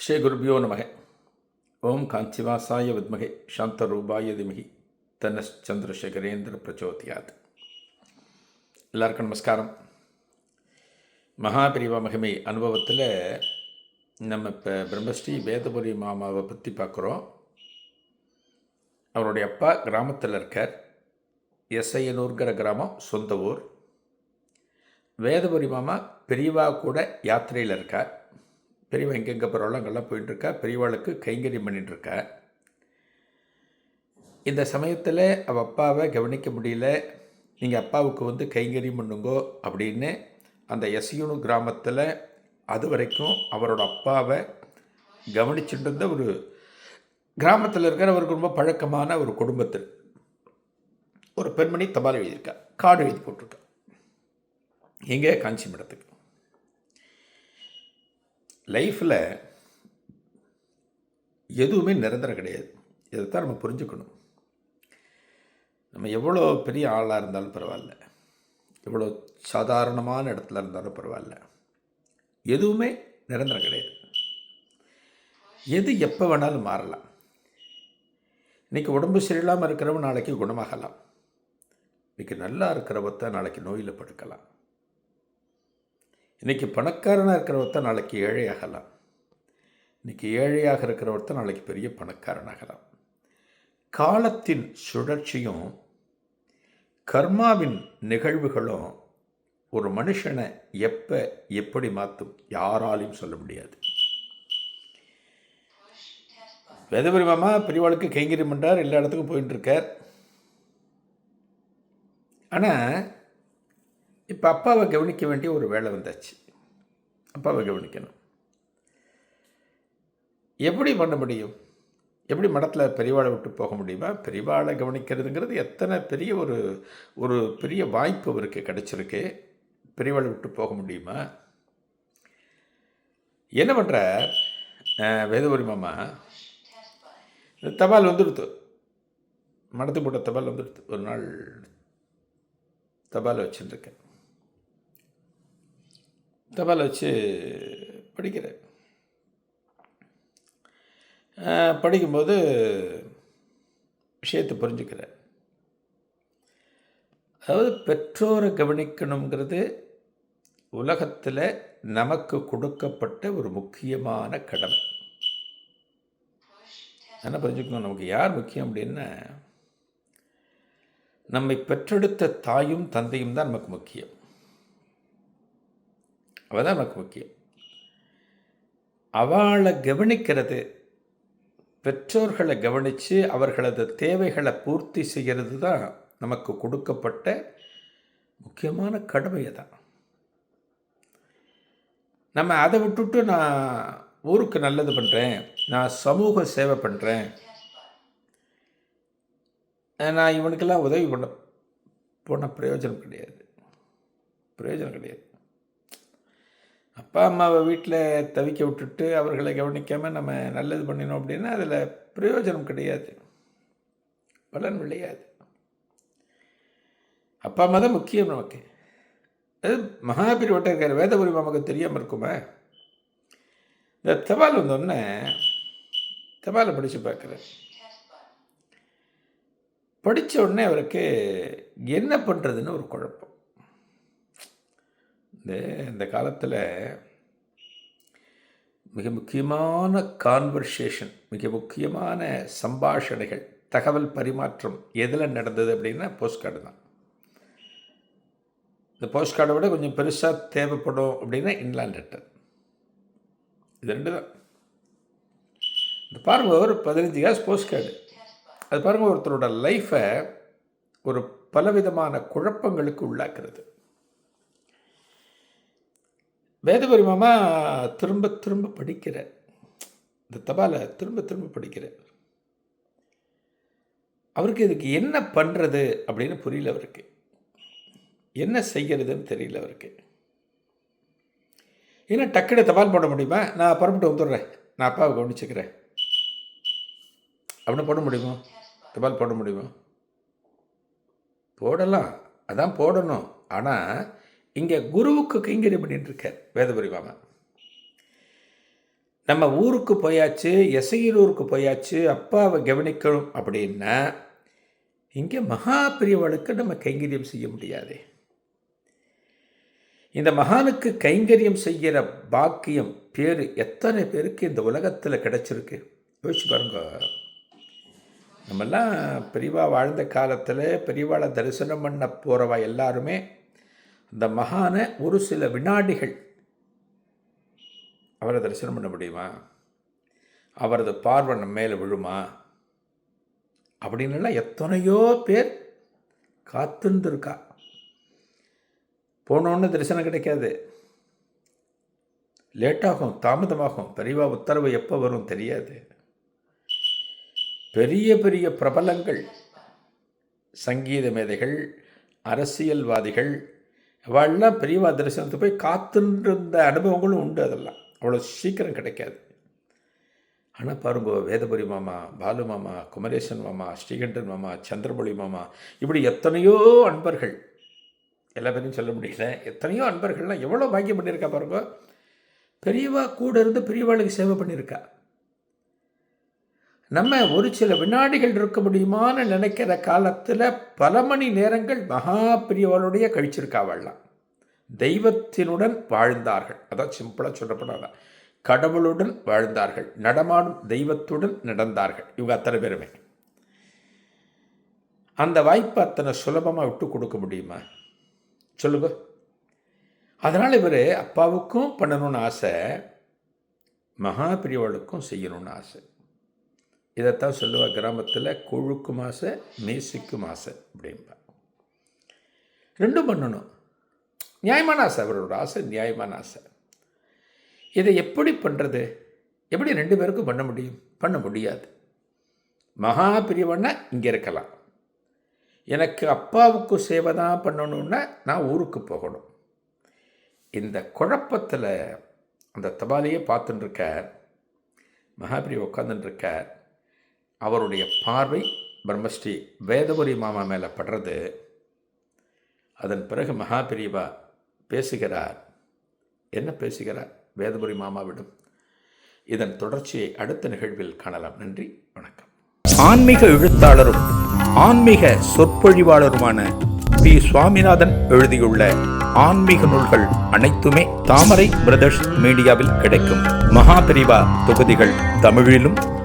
ஸ்ரீ குருபியோ நமக. ஓம் காஞ்சிவாசாய வித்மகே. சாந்தரூபாய திமகி. தன்னஸ் சந்திரசேகரேந்திர பிரச்சோதியாத். எல்லாருக்கும் நமஸ்காரம். மகாபிரிவா மகிமை அனுபவத்தில் நம்ம இப்போ பிரம்மஸ்ரீ வேதபுரி மாமாவை பற்றி பார்க்குறோம் அவருடைய அப்பா கிராமத்தில் இருக்கார். எஸ்ஐயனூர்கிற கிராமம் சொந்த ஊர். வேதபுரி மாமா பெரியவா கூட யாத்திரையில் இருக்கார். பெரியவா எங்கெங்கே போகிறாலும் அங்கெல்லாம் போயிட்டுருக்கா பெரியவாளுக்கு கைங்கரியம் பண்ணிட்டுருக்கா. இந்த சமயத்தில் அவள் அப்பாவை கவனிக்க முடியல. நீங்கள் அப்பாவுக்கு வந்து கைங்கரியம் பண்ணுங்கோ அப்படின்னு அந்த எஸ்யூனு கிராமத்தில் அது வரைக்கும் அவரோட அப்பாவை கவனிச்சுட்டு இருந்த ஒரு கிராமத்தில் இருக்கிற அவருக்கு ரொம்ப பழக்கமான ஒரு குடும்பத்தில் ஒரு பெண்மணி தபால் எழுதியிருக்கா கார்டு எழுதி போட்டிருக்கா. எங்கே? காஞ்சி மடத்துக்கு லைஃப்பில் எதுவுமே நிரந்தரம் கிடையாது. இதைத்தான் நம்ம புரிஞ்சுக்கணும். நம்ம எவ்வளோ பெரிய ஆளாக இருந்தாலும் பரவாயில்ல. எவ்வளோ சாதாரணமான இடத்துல இருந்தாலும் பரவாயில்ல. எதுவுமே நிரந்தரம் கிடையாது. எது எப்போ வேணாலும் மாறலாம். இன்றைக்கி உடம்பு சரியில்லாமல் இருக்கிறவன் நாளைக்கு குணமாகலாம். இன்றைக்கி நல்லா இருக்கிறவத்த நாளைக்கு நோயில் படுக்கலாம். இன்றைக்கி பணக்காரனாக இருக்கிறவத்த நாளைக்கு ஏழையாகலாம். இன்றைக்கி ஏழையாக இருக்கிறவர்த்த நாளைக்கு பெரிய பணக்காரனாகலாம். காலத்தின் சுழற்சியும் கர்மாவின் நிகழ்வுகளும் ஒரு மனுஷனை எப்போ எப்படி மாற்றும் யாராலையும் சொல்ல முடியாது. வேதபரிமாமா பெரியவாளுக்கு கைங்கரியம் பண்ணுறார் எல்லா இடத்துக்கும் போயின்னு இருக்கார் ஆனால் இப்போ அப்பாவை கவனிக்க வேண்டிய ஒரு வேலை வந்தாச்சு. அப்பாவை கவனிக்கணும். எப்படி பண்ண முடியும்? எப்படி மடத்தில் பெரியவாளை விட்டு போக முடியுமா? பெரியவாளை கவனிக்கிறதுங்கிறது எத்தனை பெரிய ஒரு ஒரு பெரிய வாய்ப்பு அவருக்கு கிடச்சிருக்கு. பெரியவாளை விட்டு போக முடியுமா? என்ன பண்ணுற வேதபுரி மாமா இந்த தபால் வந்துடுத்து. மடத்து போட்ட தபால் வந்துடுத்து. ஒரு நாள் தபால் வச்சுட்டுருக்கேன் தபால் வச்சு படிக்கிறேன். படிக்கும்போது விஷயத்தை புரிஞ்சுக்கிறேன். அதாவது பெற்றோரை கவனிக்கணுங்கிறது உலகத்தில் நமக்கு கொடுக்கப்பட்ட ஒரு முக்கியமான கடமை. என்ன புரிஞ்சுக்கணும்? நமக்கு யார் முக்கியம் அப்படின்னா நம்மை பெற்றெடுத்த தாயும் தந்தையும் தான் நமக்கு முக்கியம். அவள் தான் நமக்கு முக்கியம். அவளை கவனிக்கிறது பெற்றோர்களை கவனித்து அவர்களது தேவைகளை பூர்த்தி செய்கிறது தான் நமக்கு கொடுக்கப்பட்ட முக்கியமான கடமையை தான் நம்ம அதை விட்டுட்டு நான் ஊருக்கு நல்லது பண்ணுறேன் நான் சமூக சேவை பண்ணுறேன் நான் இவனுக்கெல்லாம் உதவி பண்ண போன பிரயோஜனம் கிடையாது. பிரயோஜனம் கிடையாது. அப்பா அம்மாவை வீட்டில் தவிக்க விட்டுட்டு அவர்களை கவனிக்காமல் நம்ம நல்லது பண்ணினோம் அப்படின்னா அதில் பிரயோஜனம் கிடையாது. பலன் விளையாது. அப்பா அம்மா தான் முக்கியம் நமக்கு. அது மகாபீர் வட்டக்கார வேதபுரி நமக்கு தெரியாமல் இருக்குமா? இந்த தபால் வந்தோடனே தபாலை படித்து பார்க்குறேன் படித்த உடனே அவருக்கு என்ன பண்ணுறதுன்னு ஒரு குழப்பம். இந்த இந்த காலத்தில் மிக முக்கியமான கான்வர்சேஷன் மிக முக்கியமான சம்பாஷணைகள் தகவல் பரிமாற்றம் எதில் நடந்தது அப்படின்னா போஸ்ட் கார்டு தான். இந்த போஸ்ட் கார்டை விட கொஞ்சம் பெருசாக தேவைப்படும் அப்படின்னா இன்லாண்ட் லெட்டர் இது ரெண்டு தான். இந்த பாருங்கள் ஒரு பதினஞ்சு காசு போஸ்ட் கார்டு அது பாருங்கள் ஒருத்தரோட லைஃப்பை ஒரு பலவிதமான குழப்பங்களுக்கு உள்ளாக்குறது. வேதபுரி மாமா திரும்ப திரும்ப படிக்கிற. இந்த தபாலை திரும்ப திரும்ப படிக்கிற. அவருக்கு இதுக்கு என்ன பண்ணுறது அப்படின்னு புரியல அவருக்கு. என்ன செய்கிறதுன்னு தெரியல அவருக்கு. ஏன்னா டக்குனு தபால் போட முடியுமா? நான் புறப்பட்டு வந்துடுறேன். நான் அப்பாவை கவனிச்சுக்கிறேன். அப்படின்னு போட முடியுமா? தபால் போட முடியுமா? போடலாம். அதான் போடணும். ஆனால் இங்கே குருவுக்கு கைங்கரியம் பண்ணிட்டு இருக்கார் வேதபுரி நம்ம ஊருக்கு போயாச்சு எசையலூருக்கு போயாச்சு அப்பாவை கவனிக்கணும் அப்படின்னா இங்கே மகா பிரியவளுக்கு நம்ம கைங்கரியம் செய்ய முடியாது. இந்த மகானுக்கு கைங்கரியம் செய்கிற பாக்கியம் பேர் எத்தனை பேருக்கு இந்த உலகத்தில் கிடச்சிருக்கு? யோசிச்சு பாருங்க. நம்மெல்லாம் பெரியவா வாழ்ந்த காலத்தில் பெரியவாளை தரிசனம் பண்ண போகிறவா எல்லாருமே இந்த மகானை ஒரு சில வினாடிகள் அவரை தரிசனம் பண்ண முடியுமா? அவரது பார்வை நம்ம மேலே விழுமா? அப்படின்னுலாம் எத்தனையோ பேர் காத்துருந்துருக்கா. போனோன்னு தரிசனம் கிடைக்காது. லேட்டாகும் தாமதமாகும். பெரியவா உத்தரவு எப்போ வரும் தெரியாது. பெரிய பெரிய பிரபலங்கள் சங்கீத மேதைகள் அரசியல்வாதிகள் அவள்லாம் பெரியவா தரிசனத்துக்கு போய் காத்துருந்த அனுபவங்களும் உண்டு அதெல்லாம். அவ்வளோ சீக்கிரம் கிடைக்காது. ஆனால் பாருங்க வேதபுரி மாமா பாலு மாமா குமரேசன் மாமா ஸ்ரீகண்டன் மாமா சந்திரபொழி மாமா இப்படி எத்தனையோ அன்பர்கள். எல்லா பேரையும் சொல்ல முடியல. எத்தனையோ அன்பர்கள்லாம் எவ்வளோ பாக்கியம் பண்ணியிருக்கா பாருங்க. பெரியவா கூட இருந்து பெரியவாளுக்கு சேவை பண்ணியிருக்கா. நம்ம ஒரு சில வினாடிகள் இருக்க முடியுமான்னு நினைக்கிற காலத்தில் பல மணி நேரங்கள் மகா பிரியவளுடைய தெய்வத்தினுடன் வாழ்ந்தார்கள். அதான் சிம்பிளாக சொல்லப்படாதான் கடவுளுடன் வாழ்ந்தார்கள். நடமாடும் தெய்வத்துடன் நடந்தார்கள். இவங்க அத்தனை பேருமே. அந்த வாய்ப்பை அத்தனை சுலபமாக விட்டு கொடுக்க முடியுமா? சொல்லுங்க. அதனால் இவர் அப்பாவுக்கும் பண்ணணும்னு ஆசை மகாபிரியவளுக்கும் செய்யணும்னு ஆசை. இதைத்தான் சொல்லுவாள் கிராமத்தில் கொழுக்கும் ஆசை மேசிக்கும் ஆசை அப்படின்பா ரெண்டும் பண்ணணும். நியாயமான ஆசை அவரோட ஆசை நியாயமான ஆசை. இதை எப்படி பண்ணுறது எப்படி ரெண்டு பேருக்கும் பண்ண முடியும்? பண்ண முடியாது. மகா பிரியவன்னா இங்கே இருக்கலாம். எனக்கு அப்பாவுக்கு சேவை தான் பண்ணணுன்னா நான் ஊருக்கு போகணும். இந்த குழப்பத்தில் அந்த தபாலையே பார்த்துட்டுருக்கார் மகாபிரி உட்காந்துட்டுருக்கார் அவருடைய பார்வை பிரம்மஸ்ரீ வேதபுரி மாமா மேலே படுறது. அதன் பிறகு மகாபிரிவா பேசுகிறார். என்ன பேசுகிறார்? வேதபுரி மாமாவிடம். இதன் தொடர்ச்சியை அடுத்த நிகழ்வில் காணலாம். நன்றி வணக்கம். ஆன்மீக எழுத்தாளரும் ஆன்மீக சொற்பொழிவாளருமான பி. சுவாமிநாதன் எழுதியுள்ள ஆன்மீக நூல்கள் அனைத்துமே தாமரை பிரதர்ஸ் மீடியாவில் கிடைக்கும். மகாபிரிவா தொகுதிகள் தமிழிலும்